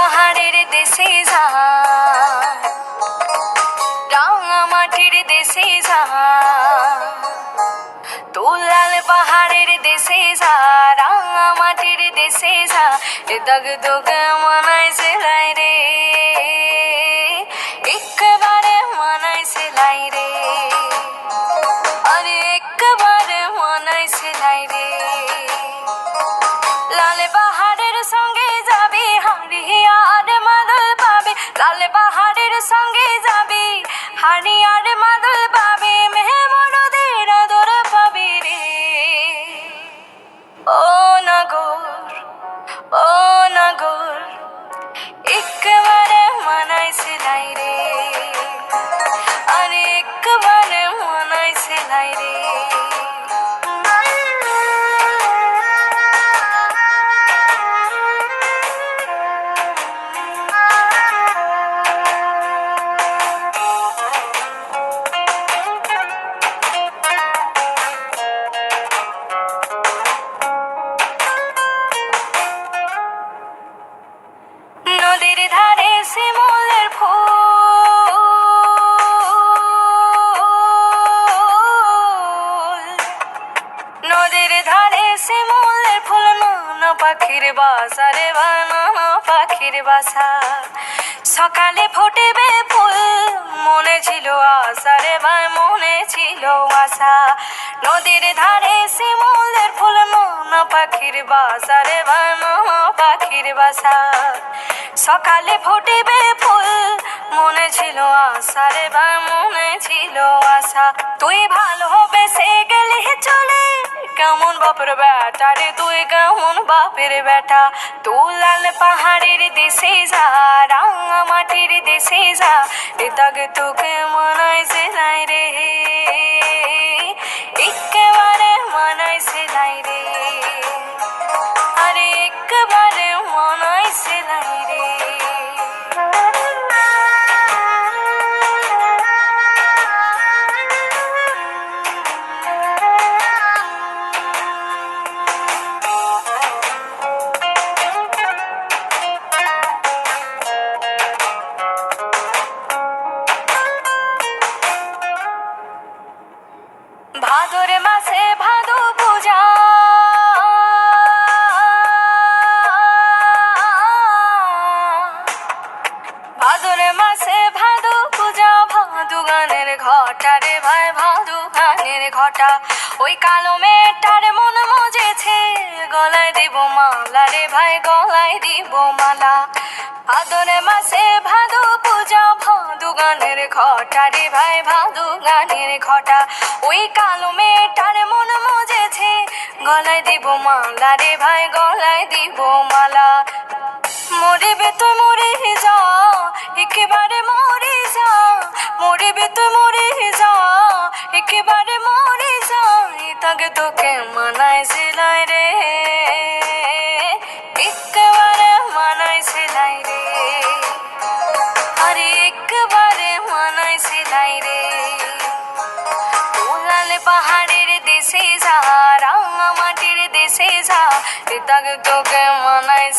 পাহাড়ের দেশে যা রাঙা মাটির দেশে যা তোলাল পাহাড়ের দেশে যা রাঙা মাটির দেশে যা এ দগ দগ মানায় সেলাই রে। লাল পাহাড়ের সঙ্গে নদীর ধারে শিমুলের ফুল। নদীর ধারে শিমুলের ফুল, নানা পাখির বাসা রে বানানা পাখির বাসা। সকালে ফুটবে ফুল, মনে ছিল আশা রে ভাই, মনে ছিল আশা। নদীর ধারে শিমুলের ফুল, নানা পাখির বাসা রে বানানা পাখির বাসা। সকালে ফুটবে ফুল, মনে ছিল আশা রে ভাই মনে ছিল আশা। তুই ভালো হবে সে গেলে চলে, কেমন বাপের বেটা রে, তুই কেমন বাপের বেটা। তু লাল পাহাড়ের দেশে যা, রাঙা মাটির দেশে যা এটাকে তোকে মনায় ঘটা ওই কালো মেয়েটার মন মজেছে, গলায় দিব মালা রে ভাই, গলায় দিব মালা। ভাদরে মাসে ভাদু পূজা, ভাদু গানের ঘটা রে ভাই, ভাদু গানের ঘটা। ওই কালো মেয়েটার মন মজেছে, গলায় দিব মালা রে ভাই, গলায় দিব মালা। মরিবে তো মরে যা, একেবারে মরে যা। মরিবে তো মরে যা, একেবারে মরে যা তাকে মানায় সেলাই রে। একবারে মানায় সেলাই রে। আরে একবারে মানায় সেলাই রে। লাল পাহাড়ের দেশে যা রাঙা মাটির দেশে যা তাকে তোকে মানায়